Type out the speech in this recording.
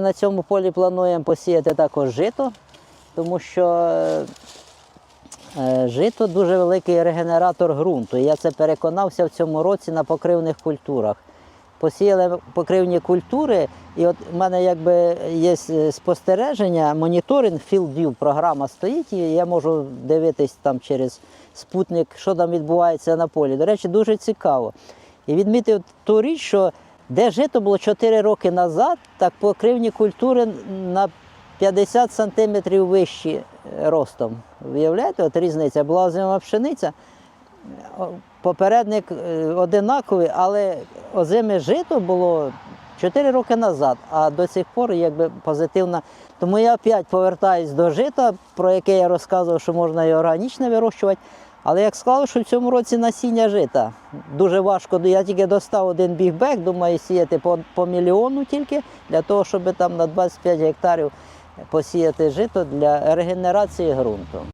На цьому полі плануємо посіяти також жито, тому що е, жито дуже великий регенератор ґрунту. Я це переконався в цьому році на покривних культурах. Посіяли покривні культури, і от в мене якби є е, спостереження, моніторинг FieldView програма стоїть, і я можу дивитись там через спутник, що там відбувається на полі. До речі, дуже цікаво. І відмітив ту річ, що де жито було 4 роки назад, так покривні культури на 50 сантиметрів вищі е, ростом. Виявляєте, от різниця. Була озима пшениця, попередник е, одинаковий, але озиме жито було 4 роки назад, а до цих пор якби позитивна. Тому я опять повертаюсь до жита, про яке я розказував, що можна і органічне вирощувати. Але як сказали, що в цьому році насіння жита дуже важко. Я тільки достав один бігбек, думаю, сіяти по, по мільйону тільки для того, щоб там на 25 гектарів посіяти жито для регенерації ґрунту.